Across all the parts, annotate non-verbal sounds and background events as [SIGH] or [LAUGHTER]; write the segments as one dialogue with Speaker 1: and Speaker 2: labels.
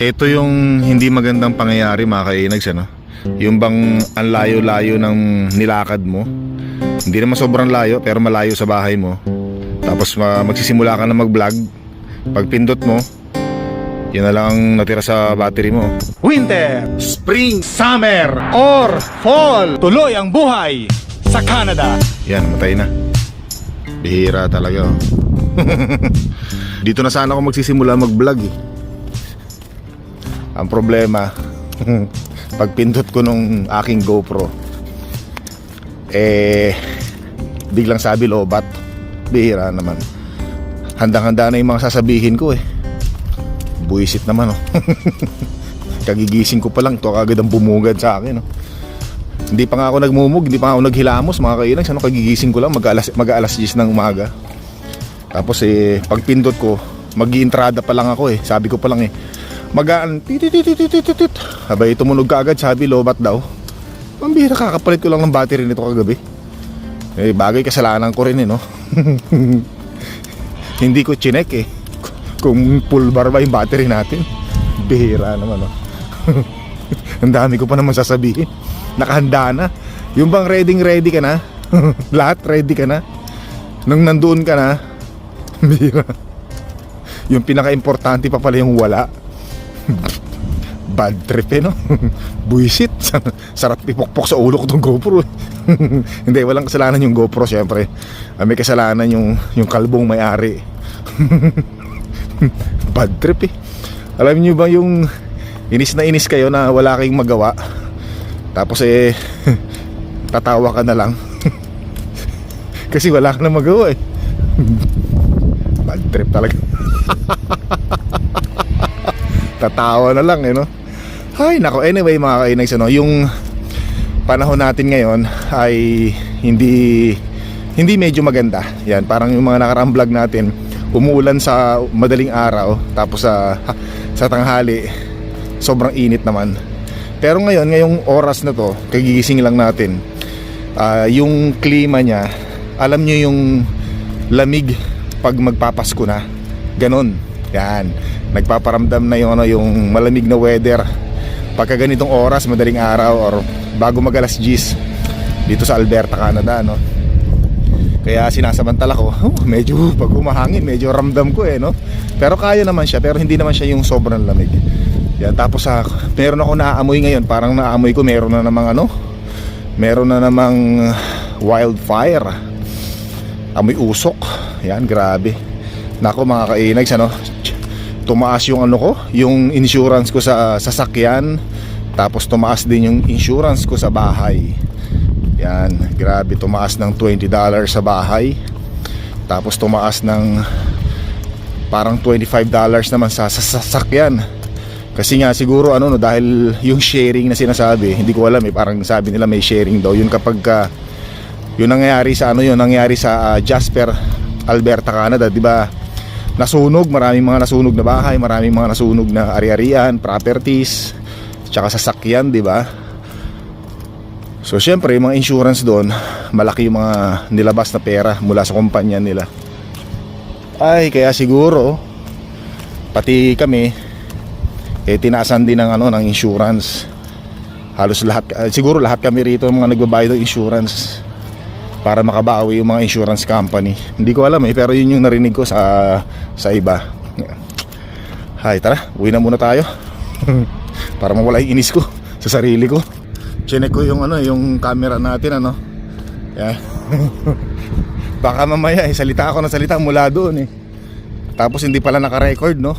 Speaker 1: Ito yung hindi magandang pangyayari mga kainags ano? Yung bang ang layo-layo ng nilakad mo Hindi naman sobrang layo pero malayo sa bahay mo Tapos ma- magsisimula ka na mag-vlog Pag pindot mo Yun na lang ang natira sa battery mo
Speaker 2: Winter, Spring, Summer, or Fall. Tuloy ang buhay sa Canada.
Speaker 1: Yan, matay na Bihira talaga oh. [LAUGHS] Dito na sana ako magsisimula mag-vlog eh. Ang problema [LAUGHS] Pag pindot ko nung aking GoPro Eh Biglang sabi lobat Bihira naman Handang-handa na yung mga sasabihin ko eh Buisit naman oh [LAUGHS] Kagigising ko pa lang to kagad ang bumugad sa akin oh hindi pa nga ako nagmumug, hindi pa nga ako naghilamos mga kainags. Ano, kagigising ko lang, mag-alas, mag-alas 10 ng umaga. Tapos eh, pag pindot ko, mag pa lang ako eh. Sabi ko pa lang eh, magaan, tititititititit. Habay tumunog ka agad, sabi lobat daw. Pambira, kakapalit ko lang ng battery nito kagabi. Eh, bagay kasalanan ko rin eh, no? [LAUGHS] hindi ko chinek eh. Kung full bar ba yung battery natin. Bihira naman, no? [LAUGHS] Ang dami ko pa naman sasabihin. Nakahanda na. Yung bang ready ready ka na? [LAUGHS] Lahat ready ka na? Nung nandoon ka na? Bira. Yung pinaka-importante pa pala yung wala. [LAUGHS] Bad trip eh, no? [LAUGHS] Buisit. [LAUGHS] Sarap ipokpok sa ulo ko tong GoPro. Hindi, walang kasalanan yung GoPro, syempre. Ah, may kasalanan yung, yung kalbong may-ari. Bad trip eh. Alam niyo ba yung inis na inis kayo na wala kayong magawa? Tapos eh tatawa ka na lang. Kasi wala ka na magawa eh. Bad trip talaga. Tatawa na lang eh no. Ay nako anyway mga kainags ano, yung panahon natin ngayon ay hindi hindi medyo maganda. Yan, parang yung mga nakarang vlog natin, umuulan sa madaling araw tapos sa [LAUGHS] sa tanghali sobrang init naman. Pero ngayon, ngayong oras na to, kagigising lang natin. ah, yung klima niya, alam nyo yung lamig pag magpapasko na. Ganon. Yan. Nagpaparamdam na yung, ano, yung malamig na weather. Pagka ganitong oras, madaling araw or bago mag alas 10 dito sa Alberta, Canada, no? Kaya sinasamantala ko, oh, medyo pag humahangin, medyo ramdam ko eh, no? Pero kaya naman siya, pero hindi naman siya yung sobrang lamig. Yan, tapos sa meron ako naaamoy ngayon, parang naamoy ko meron na namang ano, meron na namang wildfire. Amoy usok. Yan, grabe. Nako mga kainags, ano, tumaas yung ano ko, yung insurance ko sa sasakyan, tapos tumaas din yung insurance ko sa bahay. Yan, grabe tumaas ng $20 sa bahay. Tapos tumaas ng parang $25 naman sa, sa sasakyan. Kasi nga siguro ano no dahil yung sharing na sinasabi, hindi ko alam eh parang sabi nila may sharing daw. Yun kapag ka, yun nangyayari sa ano yun, nangyayari sa ah, Jasper, Alberta, Canada, 'di ba? Nasunog, maraming mga nasunog na bahay, maraming mga nasunog na ari-arian, properties, tsaka sasakyan, 'di ba? So syempre, yung mga insurance doon, malaki yung mga nilabas na pera mula sa kumpanya nila. Ay, kaya siguro pati kami eh tinaasan din ng ano ng insurance. Halos lahat eh, siguro lahat kami rito mga nagbabayad ng insurance para makabawi yung mga insurance company. Hindi ko alam eh pero yun yung narinig ko sa sa iba. Hay, tara, uwi na muna tayo. [LAUGHS] para mawala yung inis ko sa sarili ko. Chinek ko yung ano, yung camera natin ano. Yeah. [LAUGHS] Baka mamaya eh, salita ako ng salita mula doon eh. Tapos hindi pala naka-record no.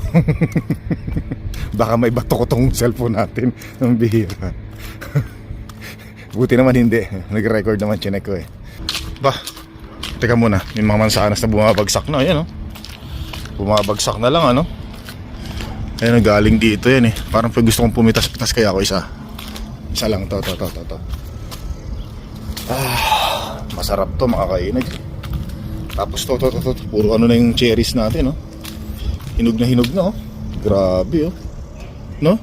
Speaker 1: [LAUGHS] Baka may bato ko tong cellphone natin. Ang bihira. Buti naman hindi. Nag-record naman chinek ko eh. Bah, teka muna. May mga mansanas na bumabagsak na. Ayan oh. Bumabagsak na lang ano. Ayan, galing dito yan eh. Parang pag gusto kong pumitas-pitas kaya ako isa. Isa lang to, to, to, to, to. Ah, masarap to mga kainig. Tapos to, to, to, to, puro ano na yung cherries natin, no? Hinog na hinog na, oh. Grabe, oh. No?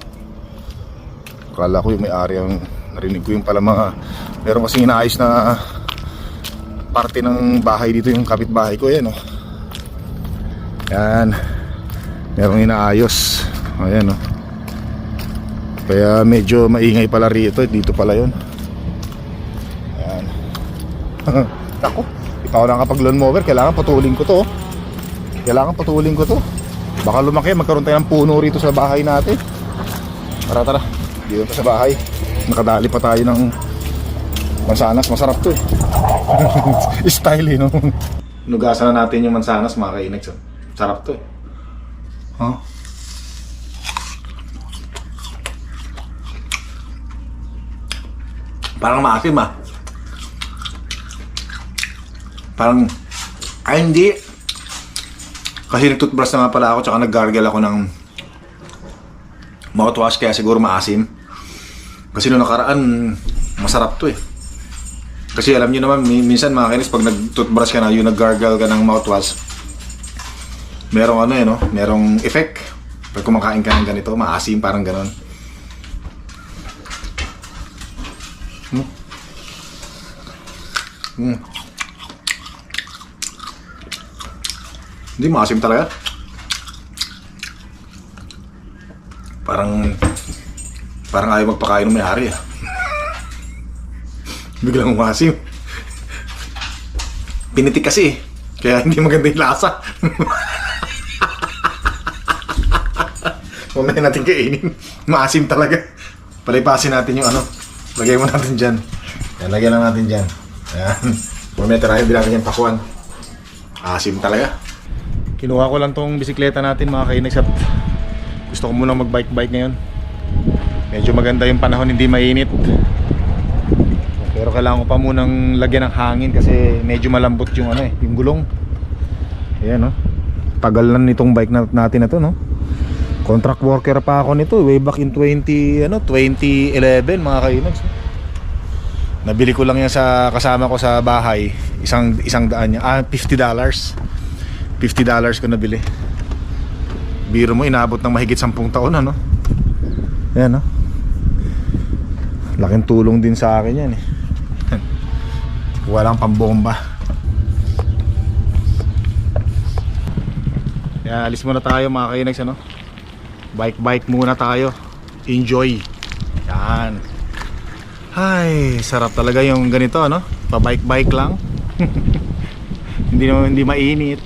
Speaker 1: Akala ko yung may-ari ang narinig ko yung pala mga meron kasi inaayos na parte ng bahay dito yung kapitbahay ko yan, oh. Yan. Merong inaayos. Ayan, oh. Kaya medyo maingay pala rito. Dito pala yun. Ayan. [LAUGHS] Ako, di pa ako nakapag lawn mower. Kailangan putulin ko to. oh. Kailangan putulin ko to. Baka lumaki, magkaroon tayo ng puno rito sa bahay natin. Tara, tara. Dito sa bahay. Nakadali pa tayo ng mansanas. Masarap to eh. [LAUGHS] Style eh, no? Nugasan na natin yung mansanas, mga kainags. Sarap to eh. Huh? Parang maasim ah. Parang, ay hindi. Kasi nagtoothbrush na nga pala ako tsaka nag-gargle ako ng mouthwash kaya siguro maasim. Kasi nung nakaraan, masarap to eh. Kasi alam niyo naman, mi- minsan mga kinis, pag nag-toothbrush ka na, yung nag-gargle ka ng mouthwash, merong ano eh, no? Merong effect. Pag kumakain ka ng ganito, maasim, parang ganon. Hmm. Hmm. Hindi, maasim talaga. Parang, parang ayaw magpakain ng may-ari ah. Biglang umasim. Pinitik kasi eh. Kaya [LAUGHS] hindi maganda yung lasa. Mamaya natin kainin. Maasim talaga. Palipasin natin yung ano. Lagay mo natin dyan. Yan, lagyan lang natin dyan. Ayan. Mamaya tirahin din natin yung pakuan. Asim talaga. Kinuha ko lang tong bisikleta natin mga kainags at gusto ko munang mag-bike-bike ngayon. Medyo maganda yung panahon, hindi mainit. Pero kailangan ko pa munang lagyan ng hangin kasi medyo malambot yung ano eh, yung gulong. Ayan no. Tagal na nitong bike na, natin na to no. Contract worker pa ako nito way back in 20 ano 2011 mga kainags. Nabili ko lang yan sa kasama ko sa bahay. Isang isang daan niya. Ah, 50 dollars. 50 dollars ko nabili. Biro mo inabot ng mahigit 10 taon ano. Ayan no. Laking tulong din sa akin yan eh. Walang pambomba. Kaya alis muna tayo mga kainags ano. Bike bike muna tayo. Enjoy. Yan. Ay, sarap talaga yung ganito ano. Pa bike bike lang. [LAUGHS] hindi naman hindi mainit.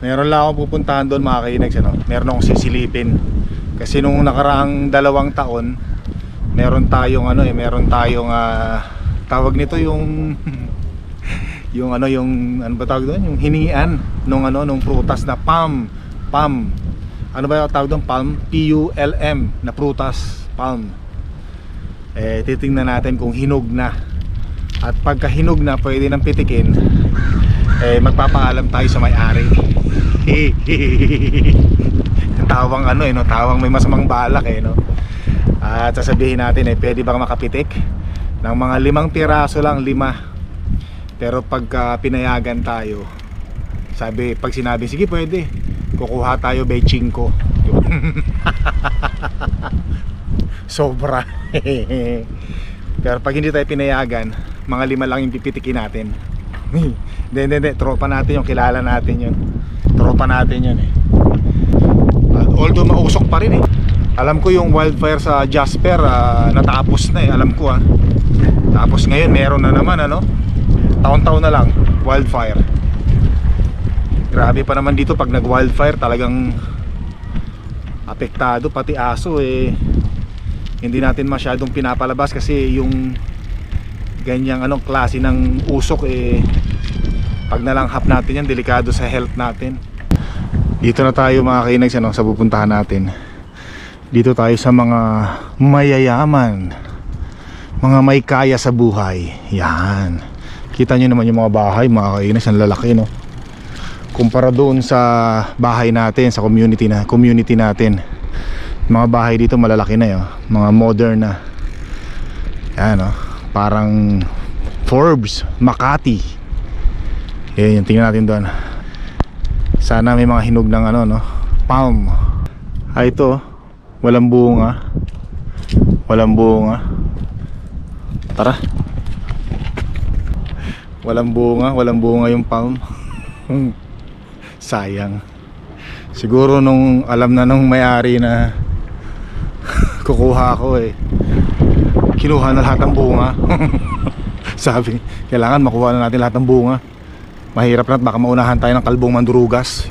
Speaker 1: Meron lang akong pupuntahan doon mga kainags ano. Meron akong sisilipin. Kasi nung nakaraang dalawang taon, meron tayong ano eh, meron tayong ah, tawag nito yung [LAUGHS] yung ano yung ano ba tawag doon? Yung hiningian nung ano nung prutas na palm, palm. Ano ba tawag doon? Palm, P U L M na prutas, palm. Eh titingnan natin kung hinog na. At pagka hinog na, pwede nang pitikin. Eh magpapaalam tayo sa may-ari. [LAUGHS] tawang ano eh no, tawang may masamang balak eh no. At sasabihin natin eh, pwede bang makapitik? Ng mga limang piraso lang, lima. Pero pagka pinayagan tayo, sabi, pag sinabi, sige pwede, kukuha tayo by 5. [LAUGHS] Sobra. [LAUGHS] Pero pag hindi tayo pinayagan, mga lima lang yung pipitikin natin. [LAUGHS] Hindi, hindi, hindi. Tropa natin yung kilala natin yun. Tropa natin yun eh. Although mausok pa rin eh. Alam ko yung wildfire sa Jasper ah, natapos na eh, alam ko ah. Tapos ngayon meron na naman ano. Taon-taon na lang wildfire. Grabe pa naman dito pag nag-wildfire talagang apektado pati aso eh. Hindi natin masyadong pinapalabas kasi yung ganyang anong klase ng usok eh pag nalanghap natin yan delikado sa health natin. Dito na tayo mga kainags ano, sa pupuntahan natin dito tayo sa mga mayayaman mga may kaya sa buhay yan kita nyo naman yung mga bahay mga kainis ang lalaki no? Kumpara doon sa bahay natin sa community na community natin. Mga bahay dito malalaki na yun mga modern na. Yan no parang Forbes Makati. Yan yung tingnan natin doon. Sana may mga hinog ng ano no? Palm. Ay ito oh. Walang bunga. Walang bunga. Tara. Walang bunga, walang bunga yung palm. [LAUGHS] Sayang. Siguro nung alam na nung may-ari na [LAUGHS] kukuha ako eh. Kinuha na lahat ng bunga. [LAUGHS] Sabi, kailangan makuha na natin lahat ng bunga. Mahirap na at baka maunahan tayo ng kalbong mandurugas.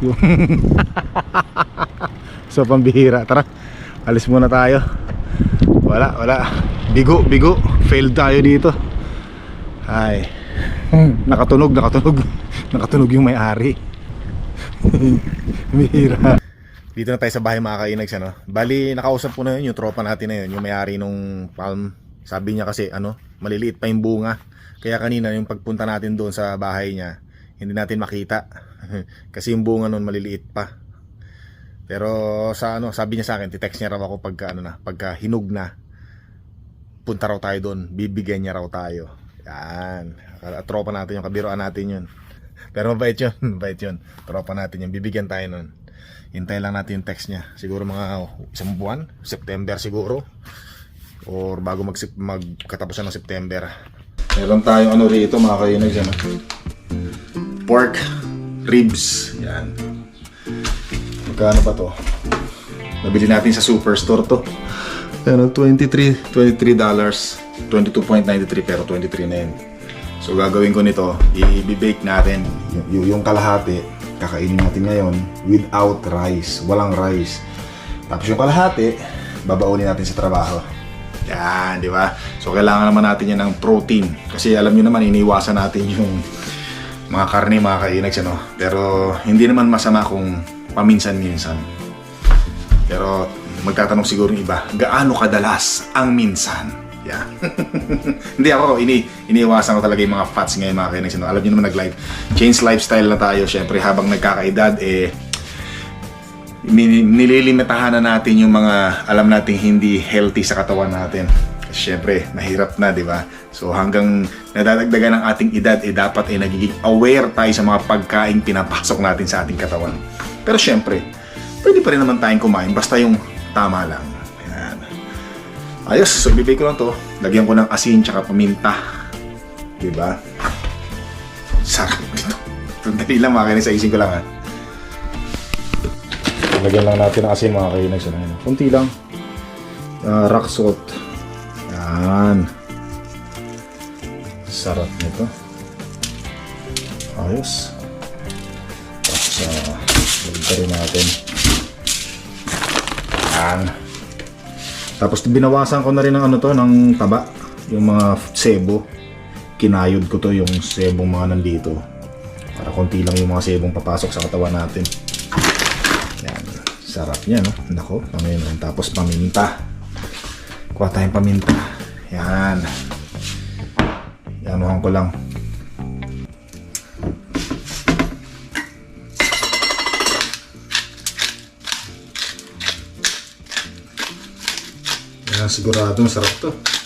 Speaker 1: So pambihira. Tara, alis muna tayo. Wala, wala. Bigo, bigo. Failed tayo dito. Ay. [LAUGHS] Nakatunog, nakatunog. [LAUGHS] Nakatunog yung may-ari. [LAUGHS] Bihira. Dito na tayo sa bahay mga kainags ano. Bali, nakausap ko na yun yung tropa natin na yun, yung may-ari nung palm. Sabi niya kasi ano, maliliit pa yung bunga. Kaya kanina yung pagpunta natin doon sa bahay niya, hindi natin makita. kasi yung bunga noon maliliit pa. Pero sa ano, sabi niya sa akin, ti-text niya raw ako pagka ano na, pagka hinug na. Punta raw tayo doon, bibigyan niya raw tayo. Yan. Tropa natin yung kabiroan natin yun. [LAUGHS] Pero mabait yun, [LAUGHS] mabait yun. Tropa natin yun, bibigyan tayo nun. Hintay lang natin yung text niya. Siguro mga oh, isang buwan, September siguro. Or bago mag magkatapusan ng September. Meron tayong ano rito mga kainis. Ano? Pork ribs. Yan. Magkano ba to? Nabili natin sa superstore to. Ano, 23, 23 dollars. 22.93 pero 23 na yun. So gagawin ko nito, i-bake natin y- yung kalahati. Kakainin natin ngayon without rice, walang rice. Tapos yung kalahati, babaunin natin sa trabaho. Yan, di ba? So kailangan naman natin yan ng protein. Kasi alam nyo naman, iniwasan natin yung mga karne, mga kainags, ano. Pero hindi naman masama kung paminsan-minsan. Pero magtatanong siguro yung iba, gaano kadalas ang minsan? Yeah. [LAUGHS] Hindi ako, ini iniiwasan ko talaga yung mga fats ngayon mga. Ano? Alam niyo naman nag-life, change lifestyle na tayo. Syempre habang nagkakaedad, eh, ni- nililimitahan na natin yung mga alam nating hindi healthy sa katawan natin. Kasi syempre, mahirap na, di ba? So hanggang nadadagdagan ng ating edad, eh dapat eh nagiging aware tayo sa mga pagkain pinapasok natin sa ating katawan. Pero syempre, pwede pa rin naman tayong kumain basta yung tama lang. Ayos, so bibig ko lang to. Lagyan ko ng asin tsaka paminta. Diba? Sarap dito. [LAUGHS] Dali lang mga kainis, ayusin ko lang ha. Lagyan lang natin ng asin mga kainis. Ano. Kunti lang. Uh, rock salt. Yan. Sarap nito. Ayos. Tapos, uh, lagyan natin. Yan. Tapos binawasan ko na rin ng ano to, ng taba. Yung mga sebo. Kinayod ko to yung sebong mga nandito. Para konti lang yung mga sebong papasok sa katawan natin. Yan. Sarap niya, no? Nako, Panginoon. Tapos paminta. Kuha tayong paminta. Yan. Yanuhan ko lang. Yan, sigurado masarap to.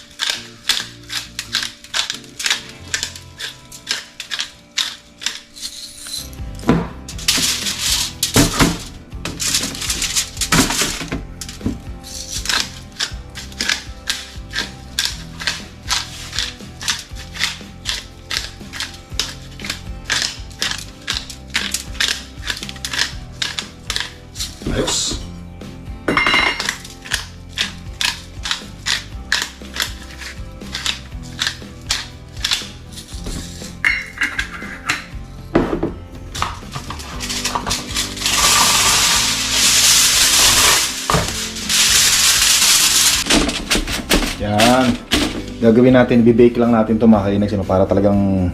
Speaker 1: Gagawin natin, bibake lang natin ito mga kainags, ano, para talagang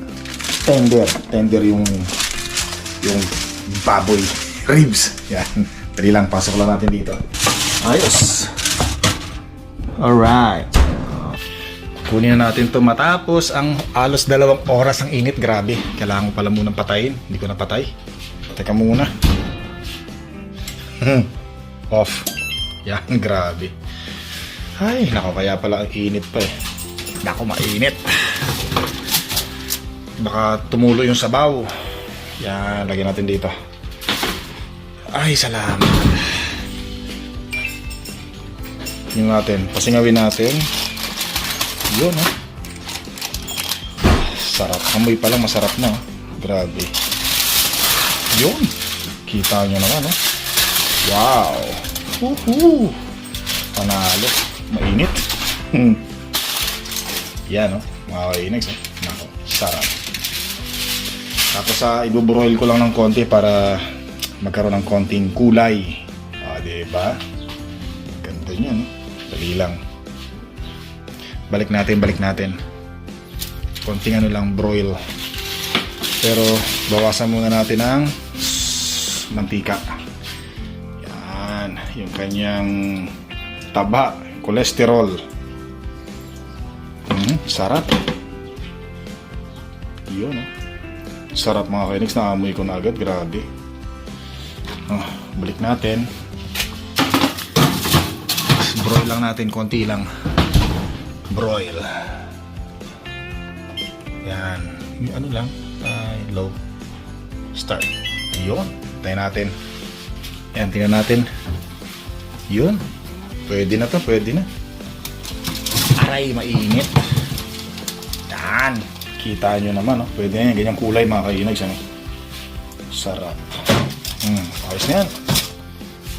Speaker 1: tender. Tender yung yung baboy ribs. Yan. Dali lang, pasok lang natin dito. Ayos. Alright. Kunin na natin to matapos ang alos dalawang oras ang init. Grabe. Kailangan ko pala munang patayin. Hindi ko napatay. Teka muna. Hmm. Off. Yan, [LAUGHS] grabe. Ay, nako kaya pala ang init pa eh. Nako, mainit. Baka tumulo yung sabaw. Yan, lagyan natin dito. Ay, salamat. Yung natin, pasingawin natin. Yun, oh. Sarap. Amoy pa lang, masarap na. oh. Grabe. Yun. Kita nyo naman, oh. Wow. Woohoo. Panalo. Mainit. Hmm. Yan, no? Mga kainags, eh. Nako, sarap. Tapos sa ibubroil ko lang ng konti para magkaroon ng konting kulay. Ah, di ba? Ganito niya, no? Dali lang. Balik natin, balik natin. Konting ano lang, broil. Pero bawasan muna natin ang mantika. Yan, yung kanyang taba, kolesterol. Mm, sarap. Yun, no? Sarap mga kainex, naamoy ko na agad, grabe. Ah, balik natin. Broil lang natin, konti lang. Broil. Yan. Yung ano lang, ay, low. Start. Yun. Tayo natin. Yan, tingnan natin. Yun. Pwede na to, pwede na. Aray, mainit. Yan. Kita nyo naman, no? Pwede na yan. Ganyang kulay, mga kainags, ano? Sarap. Hmm, ayos na yan.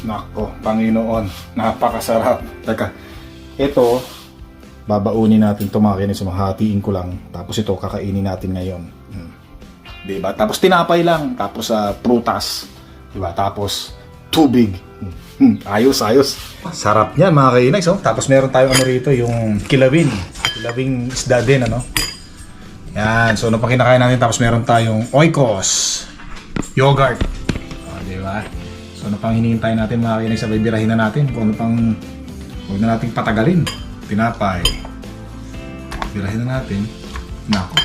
Speaker 1: Nako, Panginoon. Napakasarap. Teka, ito, babaunin natin ito mga kinis, hatiin ko lang. Tapos ito, kakainin natin ngayon. Hmm. Diba? Tapos tinapay lang. Tapos sa prutas. Diba? Tapos tubig. Hmm. Ayos, ayos. Sarap niyan mga kainags. Oh. Tapos meron tayong ano rito, yung kilawin. Kilawing isda din, ano? Yan. So, ano pa kinakain natin? Tapos meron tayong oikos. Yogurt. O, di ba? So, ano pang hinihintay natin mga kainags? Sabay birahin na natin. Kung ano pang huwag na nating patagalin. Tinapay. Birahin na natin. Nako.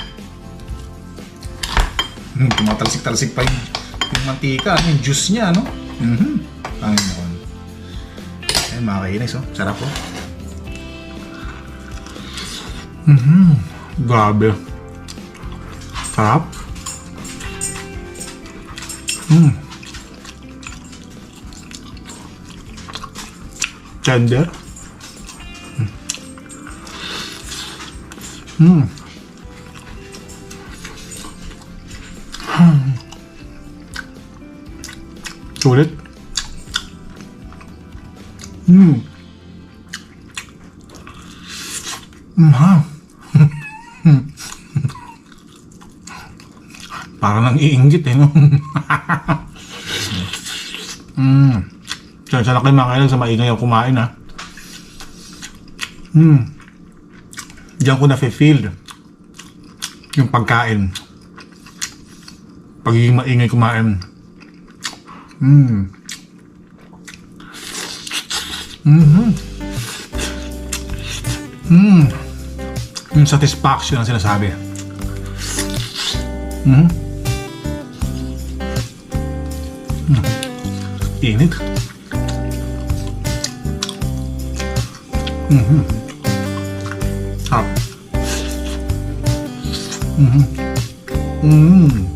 Speaker 1: Hmm, tumatalsik-talsik pa yung, yung mantika, yung juice niya, no? Mhm. Panginoon. Ayun, mga kainis, oh. Sarap, oh. Mhm. Grabe. Sarap. Hmm. Tender. Hmm. Sulit. Iinggit eh, no? mm. Diyan, sana kayo makailan sa maingay ako kumain, ha? Hmm. Diyan ko na-feel yung pagkain. Pagiging maingay kumain. Mm. Mm-hmm. Mm. Yung satisfaction ang sinasabi. Mm. Init. Mm-hmm. Sarap. Mm-hmm. Mm.